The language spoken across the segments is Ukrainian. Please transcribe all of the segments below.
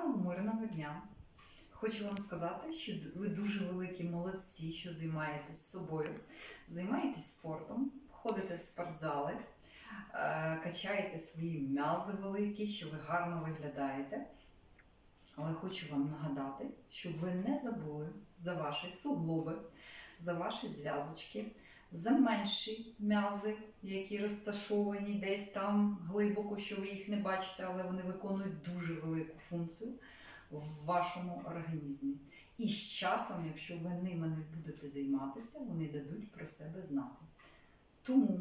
Гарного мирного дня! Хочу вам сказати, що ви дуже великі молодці, що займаєтесь собою, займаєтесь спортом, ходите в спортзали, е, качаєте свої м'язи великі, що ви гарно виглядаєте. Але хочу вам нагадати, щоб ви не забули за ваші суглоби, за ваші зв'язочки, за менші м'язи, які розташовані десь там глибоко, що ви їх не бачите, але вони виконують дуже велику функцію в вашому організмі. І з часом, якщо ви ними не будете займатися, вони дадуть про себе знати. Тому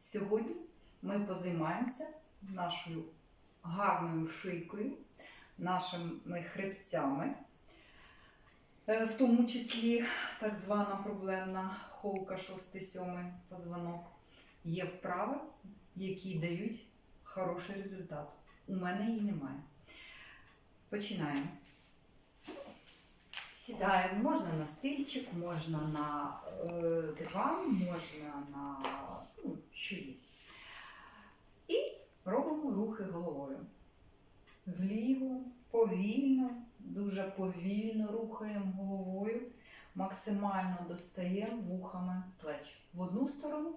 сьогодні ми позаймаємося нашою гарною шийкою, нашими хребцями, в тому числі так звана проблемна холка 6-7 позвонок. Є вправи, які дають хороший результат. У мене її немає. Починаємо. Сідаємо, можна на стильчик, можна на е, диван, можна на ну, що є. І робимо рухи головою. Вліво, повільно, дуже повільно рухаємо головою, максимально достаємо вухами плеч в одну сторону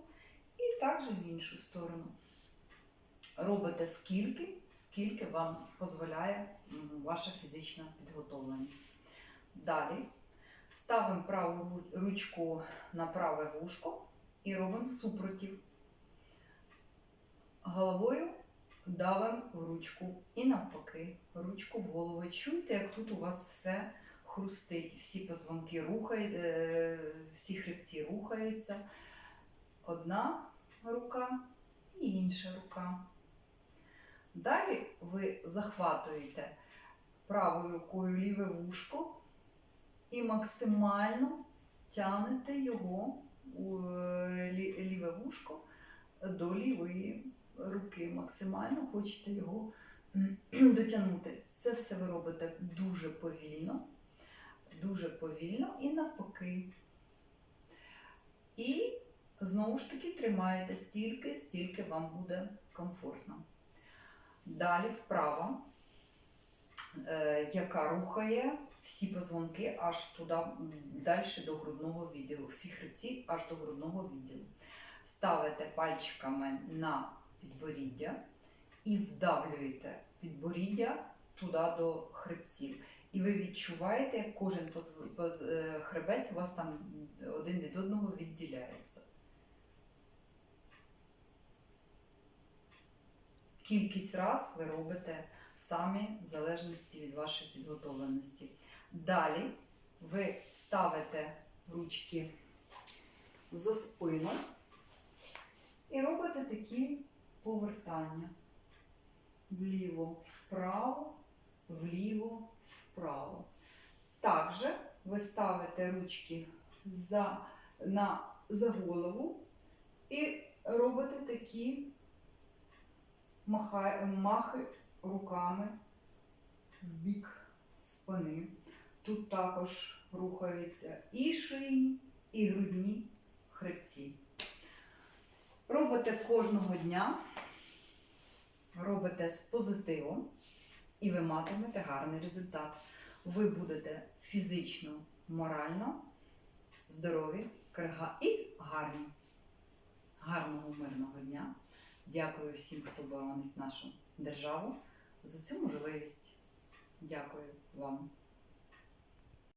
і також в іншу сторону. Робите скільки, скільки вам дозволяє ваша фізична підготовленість. Далі ставимо праву ручку на праве вушко і робимо супротив. Головою давимо в ручку і навпаки, ручку в голову. Чуєте, як тут у вас все хрустить, всі позвонки рухають, е, всі хребці рухаються. Одна рука і інша рука. Далі ви захватуєте правою рукою ліве вушко і максимально тянете його у е, лі- ліве вушко до лівої руки. Максимально хочете його дотягнути. Це все ви робите дуже повільно, дуже повільно і навпаки. І знову ж таки тримаєте стільки, стільки вам буде комфортно. Далі вправа, е, яка рухає всі позвонки аж туди, далі до грудного відділу, всі хребці аж до грудного відділу. Ставите пальчиками на підборіддя і вдавлюєте підборіддя туди до хребців. І ви відчуваєте, як кожен е, хребець у вас там один від одного відділяється. Кількість раз ви робите самі в залежності від вашої підготовленості. Далі ви ставите ручки за спину і робите такі повертання. Вліво, вправо, вліво, вправо. Також ви ставите ручки за, на, за голову і робите такі махай, махи руками в бік спини. Тут також рухаються і шийні, і грудні хребці. Робите кожного дня, робите з позитивом, і ви матимете гарний результат. Ви будете фізично, морально здорові, крига і гарні. Гарного мирного дня! Дякую всім, хто боронить нашу державу за цю можливість. Дякую вам.